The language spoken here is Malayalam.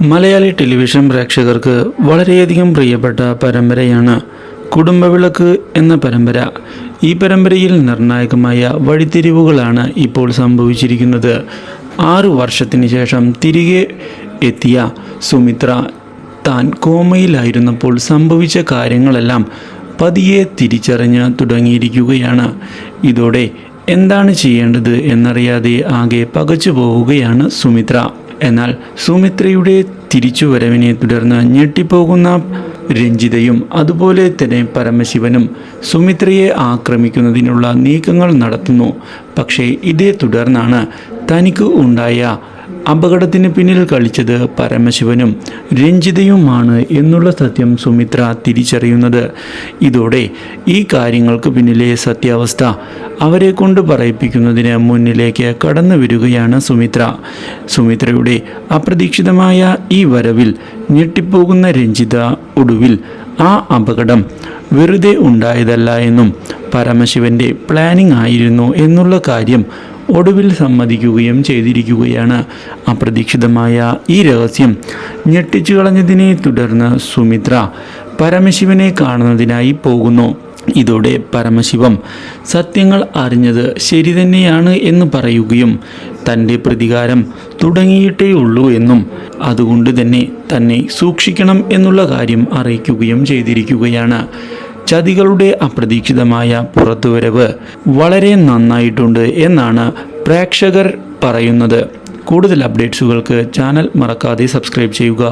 മലയാളി ടെലിവിഷൻ പ്രേക്ഷകർക്ക് വളരെയധികം പ്രിയപ്പെട്ട പരമ്പരയാണ് കുടുംബവിളക്ക് എന്ന പരമ്പര. ഈ പരമ്പരയിൽ നിർണായകമായ വഴിത്തിരിവുകളാണ് ഇപ്പോൾ സംഭവിച്ചിരിക്കുന്നത്. ആറു വർഷത്തിന് ശേഷം തിരികെ എത്തിയ സുമിത്ര താൻ കോമയിലായിരുന്നപ്പോൾ സംഭവിച്ച കാര്യങ്ങളെല്ലാം പതിയെ തിരിച്ചറിഞ്ഞ് തുടങ്ങിയിരിക്കുകയാണ്. ഇതോടെ എന്താണ് ചെയ്യേണ്ടത് എന്നറിയാതെ ആകെ പകച്ചു പോവുകയാണ് സുമിത്ര. എന്നാൽ സുമിത്രയുടെ തിരിച്ചുവരവിനെ തുടർന്ന് ഞെട്ടിപ്പോകുന്ന രഞ്ജിതയും അതുപോലെ തന്നെ പരമശിവനും സുമിത്രയെ ആക്രമിക്കുന്നതിനുള്ള നീക്കങ്ങൾ നടത്തുന്നു. പക്ഷേ ഇതേ തുടർന്നാണ് തനിക്ക് ഉണ്ടായ അപകടത്തിന് പിന്നിൽ കളിച്ചത് പരമശിവനും രഞ്ജിതയുമാണ് എന്നുള്ള സത്യം സുമിത്ര തിരിച്ചറിയുന്നത്. ഇതോടെ ഈ കാര്യങ്ങൾക്ക് പിന്നിലെ സത്യാവസ്ഥ അവരെ കൊണ്ട് പറയിപ്പിക്കുന്നതിന് മുന്നിലേക്ക് കടന്നു വരികയാണ് സുമിത്ര. സുമിത്രയുടെ അപ്രതീക്ഷിതമായ ഈ വരവിൽ ഞെട്ടിപ്പോകുന്ന രഞ്ജിത ഒടുവിൽ ആ അപകടം വെറുതെ ഉണ്ടായതല്ല എന്നും പരമശിവന്റെ പ്ലാനിംഗ് ആയിരുന്നു എന്നുള്ള കാര്യം ഒടുവിൽ സമ്മതിക്കുകയും ചെയ്തിരിക്കുകയാണ്. അപ്രതീക്ഷിതമായ ഈ രഹസ്യം ഞെട്ടിച്ചു കളഞ്ഞതിനെ തുടർന്ന് സുമിത്ര പരമശിവനെ കാണുന്നതിനായി പോകുന്നു. ഇതോടെ പരമശിവം സത്യങ്ങൾ അറിഞ്ഞത് ശരി തന്നെയാണ് എന്ന് പറയുകയും തന്റെ പ്രതികാരം തുടങ്ങിയിട്ടേ ഉള്ളൂ എന്നും അതുകൊണ്ട് തന്നെ തന്നെ സൂക്ഷിക്കണം എന്നുള്ള കാര്യം അറിയിക്കുകയും ചെയ്തിരിക്കുകയാണ്. ചതികളുടെ അപ്രതീക്ഷിതമായ പുറത്തുവരവ് വളരെ നന്നായിട്ടുണ്ട് എന്നാണ് പ്രേക്ഷകർ പറയുന്നത്. കൂടുതൽ അപ്ഡേറ്റ്സുകൾക്ക് ചാനൽ മറക്കാതെ സബ്സ്ക്രൈബ് ചെയ്യുക.